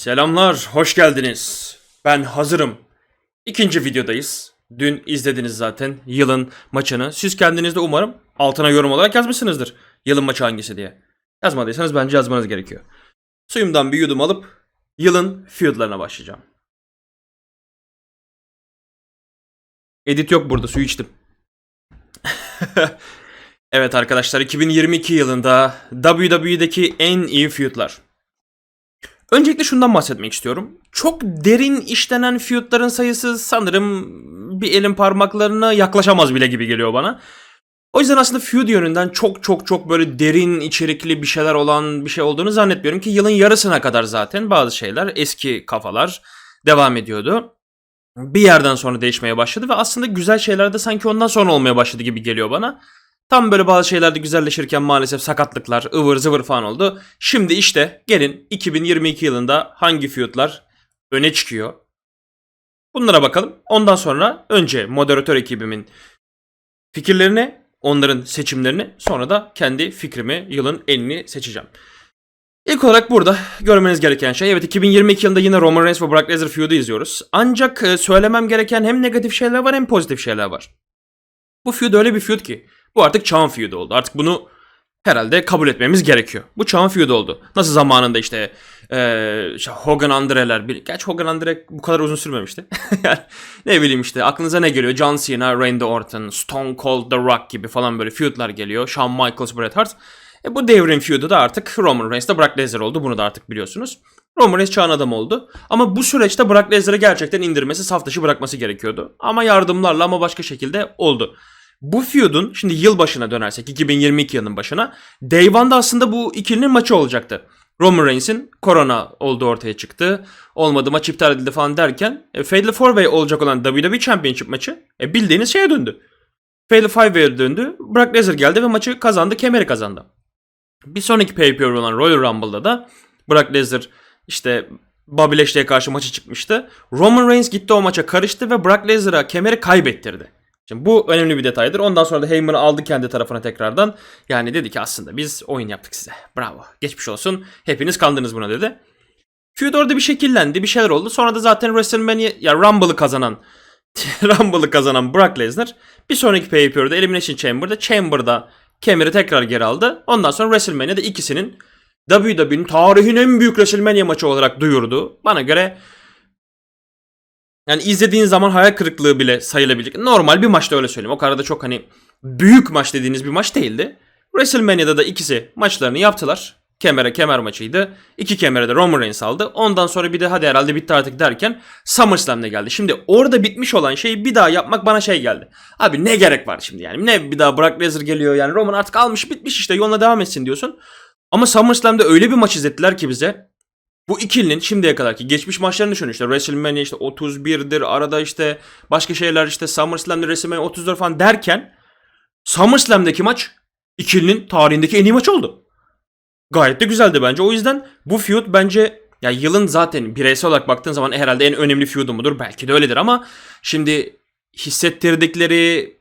Selamlar, hoş geldiniz. Ben hazırım. İkinci videodayız. Dün izlediniz zaten yılın maçını. Siz kendiniz de umarım altına yorum olarak yazmışsınızdır. Yılın maçı hangisi diye. Yazmadıysanız bence yazmanız gerekiyor. Suyumdan bir yudum alıp yılın feudlarına başlayacağım. Edit yok burada, suyu içtim. evet arkadaşlar, 2022 yılında WWE'deki en iyi feudlar. Öncelikle şundan bahsetmek istiyorum. Çok derin işlenen feudların sayısı sanırım bir elin parmaklarına yaklaşamaz bile gibi geliyor bana. O yüzden aslında feud yönünden çok çok çok böyle derin içerikli bir şeyler olan bir şey olduğunu zannetmiyorum ki yılın yarısına kadar zaten bazı şeyler eski kafalar devam ediyordu. Bir yerden sonra değişmeye başladı ve aslında güzel şeyler de sanki ondan sonra olmaya başladı gibi geliyor bana. Tam böyle bazı şeylerde güzelleşirken maalesef sakatlıklar, ıvır zıvır falan oldu. Şimdi işte gelin 2022 yılında hangi feudlar öne çıkıyor? Bunlara bakalım. Ondan sonra önce moderatör ekibimin fikirlerini, onların seçimlerini, sonra da kendi fikrimi, yılın enini seçeceğim. İlk olarak burada görmeniz gereken şey evet 2022 yılında yine Roman Reigns ve Brock Lesnar feud'u izliyoruz. Ancak e, söylemem gereken hem negatif şeyler var hem pozitif şeyler var. Bu feud öyle bir feud ki bu artık çağın feud'u oldu. Artık bunu herhalde kabul etmemiz gerekiyor. Bu çağın feud'u oldu. Nasıl zamanında işte, eee işte Hogan Andre'ler. Gerçi Hogan Andre bu kadar uzun sürmemişti. ne bileyim işte aklınıza ne geliyor? John Cena, Randy Orton, Stone Cold The Rock gibi falan böyle feud'lar geliyor. Shawn Michaels, Bret Hart. E bu devrin feud'u da artık Roman Reigns'te Brock Lesnar oldu. Bunu da artık biliyorsunuz. Roman Reigns çağın adamı oldu. Ama bu süreçte Brock Lesnar'ı gerçekten indirmesi, saf dışı bırakması gerekiyordu. Ama yardımlarla ama başka şekilde oldu. Bu feud'un şimdi yıl başına dönersek 2022 yılının başına Day One'da aslında bu ikilinin maçı olacaktı. Roman Reigns'in korona olduğu ortaya çıktı. Olmadı maç iptal edildi falan derken e, Fatal 4-Way olacak olan WWE Championship maçı e, bildiğiniz şeye döndü. Fatal 5-Way'e döndü. Brock Lesnar geldi ve maçı kazandı. Kemeri kazandı. Bir sonraki pay-per-view olan Royal Rumble'da da Brock Lesnar işte Bobby Lashley'e karşı maçı çıkmıştı. Roman Reigns gitti o maça karıştı ve Brock Lesnar'a kemeri kaybettirdi. Şimdi bu önemli bir detaydır. Ondan sonra da Heyman'ı aldı kendi tarafına tekrardan. Yani dedi ki aslında biz oyun yaptık size. Bravo. Geçmiş olsun. Hepiniz kandınız buna dedi. Feud orada bir şekillendi. Bir şeyler oldu. Sonra da zaten WrestleMania ya Rumble'ı kazanan Rumble'ı kazanan Brock Lesnar bir sonraki pay-per-view'da Elimination Chamber'da Chamber'da kemeri tekrar geri aldı. Ondan sonra WrestleMania'da ikisinin WWE'nin tarihin en büyük WrestleMania maçı olarak duyurdu. Bana göre yani izlediğin zaman hayal kırıklığı bile sayılabilecek. Normal bir maçta öyle söyleyeyim. O kadar da çok hani büyük maç dediğiniz bir maç değildi. WrestleMania'da da ikisi maçlarını yaptılar. Kemere kemer maçıydı. İki kemere de Roman Reigns aldı. Ondan sonra bir de hadi herhalde bitti artık derken SummerSlam'de geldi. Şimdi orada bitmiş olan şeyi bir daha yapmak bana şey geldi. Abi ne gerek var şimdi yani? Ne bir daha Brock Lesnar geliyor yani Roman artık almış bitmiş işte yoluna devam etsin diyorsun. Ama SummerSlam'da öyle bir maç izlettiler ki bize. Bu ikilinin şimdiye kadarki geçmiş maçlarını düşünün işte WrestleMania işte 31'dir arada işte başka şeyler işte SummerSlam'da WrestleMania 34 falan derken SummerSlam'daki maç ikilinin tarihindeki en iyi maç oldu. Gayet de güzeldi bence. O yüzden bu feud bence ya yılın zaten bireysel olarak baktığın zaman herhalde en önemli feud'u mudur? Belki de öyledir ama şimdi hissettirdikleri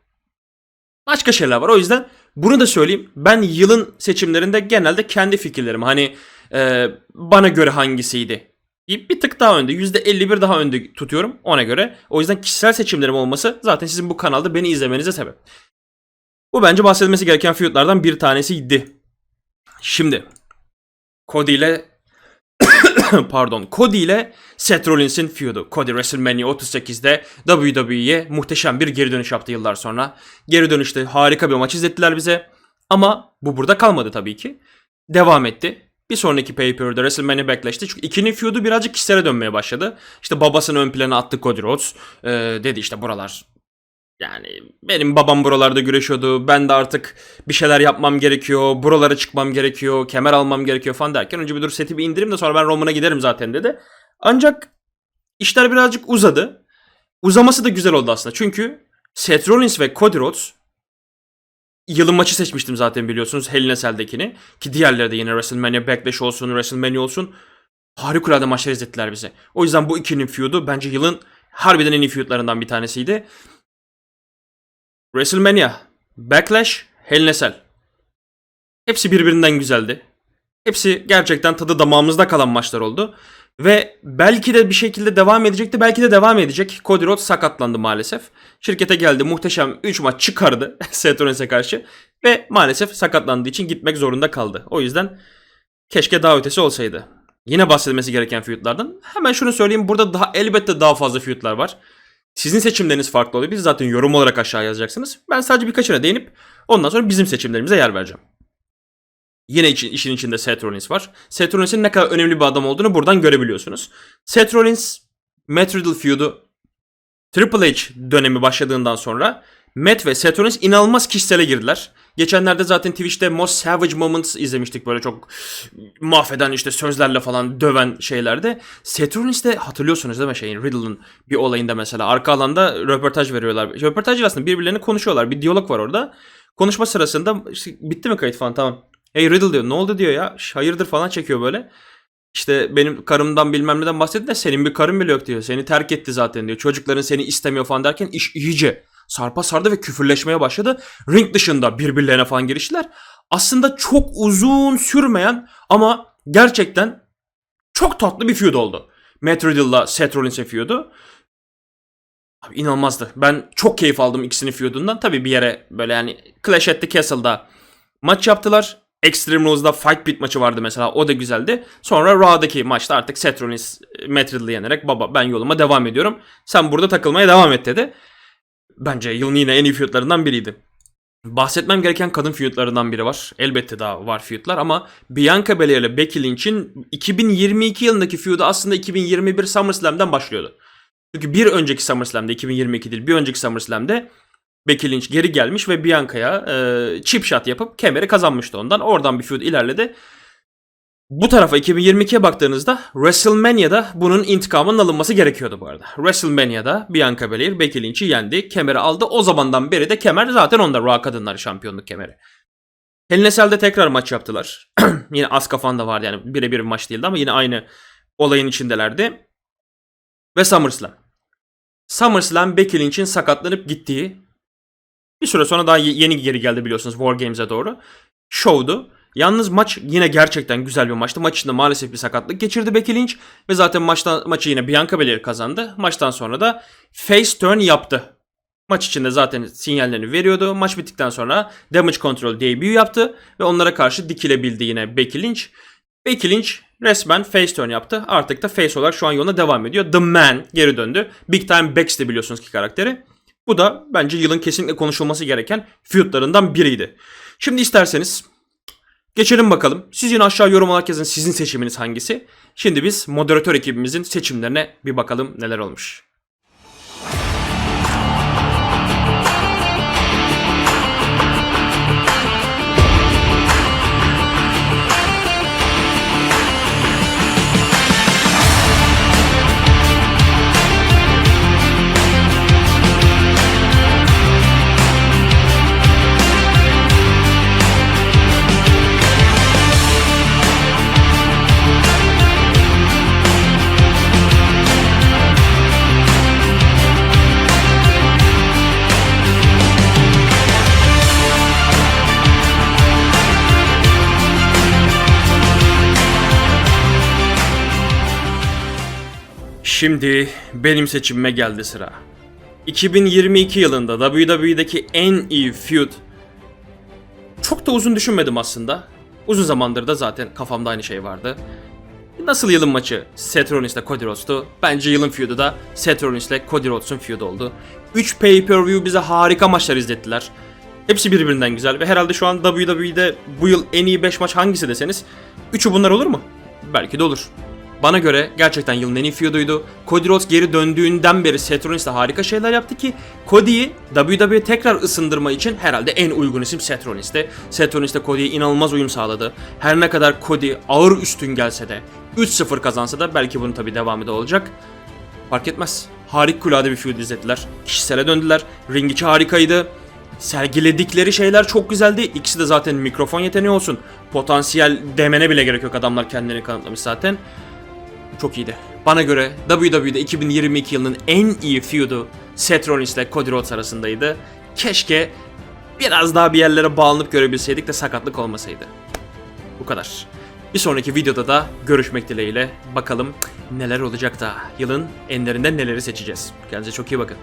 başka şeyler var. O yüzden bunu da söyleyeyim. Ben yılın seçimlerinde genelde kendi fikirlerim hani e, bana göre hangisiydi? Bir, tık daha önde. %51 daha önde tutuyorum ona göre. O yüzden kişisel seçimlerim olması zaten sizin bu kanalda beni izlemenize sebep. Bu bence bahsedilmesi gereken feudlardan bir tanesiydi. Şimdi Cody ile pardon Cody ile Seth Rollins'in feud'u. Cody WrestleMania 38'de WWE'ye muhteşem bir geri dönüş yaptı yıllar sonra. Geri dönüşte harika bir maç izlettiler bize. Ama bu burada kalmadı tabii ki. Devam etti. Bir sonraki pay-per-view'da WrestleMania Backlash'te çünkü ikinin feud'u birazcık kişisele dönmeye başladı. İşte babasını ön plana attı Cody Rhodes. Ee, dedi işte buralar yani benim babam buralarda güreşiyordu. Ben de artık bir şeyler yapmam gerekiyor. Buralara çıkmam gerekiyor. Kemer almam gerekiyor falan derken önce bir dur seti bir indireyim de sonra ben Roman'a giderim zaten dedi. Ancak işler birazcık uzadı. Uzaması da güzel oldu aslında. Çünkü Seth Rollins ve Cody Rhodes yılın maçı seçmiştim zaten biliyorsunuz Hell in Cell'dekini. Ki diğerleri de yine WrestleMania Backlash olsun, WrestleMania olsun. Harikulade maçlar izlettiler bize. O yüzden bu ikinin feud'u bence yılın harbiden en iyi feud'larından bir tanesiydi. WrestleMania, Backlash, Hell in Cell. Hepsi birbirinden güzeldi. Hepsi gerçekten tadı damağımızda kalan maçlar oldu. Ve belki de bir şekilde devam edecekti. Belki de devam edecek. Cody Rhodes sakatlandı maalesef. Şirkete geldi. Muhteşem 3 maç çıkardı Seth Rollins'e karşı. Ve maalesef sakatlandığı için gitmek zorunda kaldı. O yüzden keşke daha ötesi olsaydı. Yine bahsedilmesi gereken feudlardan. Hemen şunu söyleyeyim. Burada daha elbette daha fazla feudlar var. Sizin seçimleriniz farklı olabilir. Zaten yorum olarak aşağı yazacaksınız. Ben sadece birkaçına değinip ondan sonra bizim seçimlerimize yer vereceğim. Yine için, işin içinde Seth Rollins var. Seth Rollins'in ne kadar önemli bir adam olduğunu buradan görebiliyorsunuz. Seth Rollins, Matt Riddle feud'u Triple H dönemi başladığından sonra Matt ve Seth Rollins inanılmaz kişisele girdiler. Geçenlerde zaten Twitch'te Most Savage Moments izlemiştik böyle çok mahveden işte sözlerle falan döven şeylerde. Seth Rollins de hatırlıyorsunuz değil mi şeyin Riddle'ın bir olayında mesela arka alanda röportaj veriyorlar. Röportaj aslında birbirlerine konuşuyorlar. Bir diyalog var orada. Konuşma sırasında işte, bitti mi kayıt falan tamam. Hey Riddle diyor ne oldu diyor ya "Ş- hayırdır falan çekiyor böyle. İşte benim karımdan bilmem neden bahsetti de senin bir karın bile yok diyor. Seni terk etti zaten diyor. Çocukların seni istemiyor falan derken iş iyice sarpa sardı ve küfürleşmeye başladı. Ring dışında birbirlerine falan giriştiler. Aslında çok uzun sürmeyen ama gerçekten çok tatlı bir feud oldu. Matt Riddle'la Seth Rollins'in feud'u. Abi inanılmazdı. Ben çok keyif aldım ikisinin feud'undan. Tabii bir yere böyle yani Clash at the Castle'da maç yaptılar. Extreme Rules'da Fight Pit maçı vardı mesela. O da güzeldi. Sonra Raw'daki maçta artık Seth Rollins e, Matt yenerek baba ben yoluma devam ediyorum. Sen burada takılmaya devam et dedi. Bence yılın yine en iyi feudlarından biriydi. Bahsetmem gereken kadın feudlarından biri var. Elbette daha var feudlar ama Bianca Belair ile Becky Lynch'in 2022 yılındaki feud'u aslında 2021 SummerSlam'dan başlıyordu. Çünkü bir önceki SummerSlam'da 2022 değil bir önceki SummerSlam'de Becky Lynch geri gelmiş ve Bianca'ya e, chip shot yapıp kemeri kazanmıştı ondan. Oradan bir feud ilerledi. Bu tarafa 2022'ye baktığınızda WrestleMania'da bunun intikamının alınması gerekiyordu bu arada. WrestleMania'da Bianca Belair Becky Lynch'i yendi, kemeri aldı. O zamandan beri de kemer zaten onda Raw Kadınları Şampiyonluk kemeri. Hell Cell'de tekrar maç yaptılar. yine Asuka falan da vardı yani birebir bir maç değildi ama yine aynı olayın içindelerdi. Ve SummerSlam. SummerSlam Becky Lynch'in sakatlanıp gittiği bir süre sonra daha ye- yeni geri geldi biliyorsunuz War Games'e doğru. Show'du. Yalnız maç yine gerçekten güzel bir maçtı. Maç içinde maalesef bir sakatlık geçirdi Becky Lynch ve zaten maçtan maçı yine Bianca Belair kazandı. Maçtan sonra da face turn yaptı. Maç içinde zaten sinyallerini veriyordu. Maç bittikten sonra Damage Control debut yaptı ve onlara karşı dikilebildi yine Becky Lynch. Becky Lynch resmen face turn yaptı. Artık da face olarak şu an yoluna devam ediyor. The Man geri döndü. Big Time Bex de biliyorsunuz ki karakteri. Bu da bence yılın kesinlikle konuşulması gereken feudlarından biriydi. Şimdi isterseniz geçelim bakalım. Siz yine aşağı yorum olarak yazın sizin seçiminiz hangisi? Şimdi biz moderatör ekibimizin seçimlerine bir bakalım neler olmuş. Şimdi benim seçimime geldi sıra. 2022 yılında WWE'deki en iyi feud. Çok da uzun düşünmedim aslında. Uzun zamandır da zaten kafamda aynı şey vardı. Nasıl yılın maçı Seth Rollins ile Cody Rhodes'tu. Bence yılın feud'u da Seth Rollins ile Cody Rhodes'un feud'u oldu. 3 pay-per-view bize harika maçlar izlettiler. Hepsi birbirinden güzel ve herhalde şu an WWE'de bu yıl en iyi 5 maç hangisi deseniz 3'ü bunlar olur mu? Belki de olur. Bana göre gerçekten yılın en iyi feud'uydu. Cody Rhodes geri döndüğünden beri Seth Rollins de harika şeyler yaptı ki Cody'yi WWE'ye tekrar ısındırma için herhalde en uygun isim Seth Rollins'ti. Seth Rollins de Cody'ye inanılmaz uyum sağladı. Her ne kadar Cody ağır üstün gelse de 3-0 kazansa da belki bunun tabi devamı da olacak. Fark etmez. Harikulade bir feud izlettiler. Kişisele döndüler. Ring içi harikaydı. Sergiledikleri şeyler çok güzeldi. İkisi de zaten mikrofon yeteneği olsun. Potansiyel demene bile gerek yok. Adamlar kendilerini kanıtlamış zaten. Çok iyiydi. Bana göre WWE'de 2022 yılının en iyi feud'u Seth Rollins ile Cody Rhodes arasındaydı. Keşke biraz daha bir yerlere bağlanıp görebilseydik de sakatlık olmasaydı. Bu kadar. Bir sonraki videoda da görüşmek dileğiyle. Bakalım neler olacak da yılın enlerinden neleri seçeceğiz. Kendinize çok iyi bakın.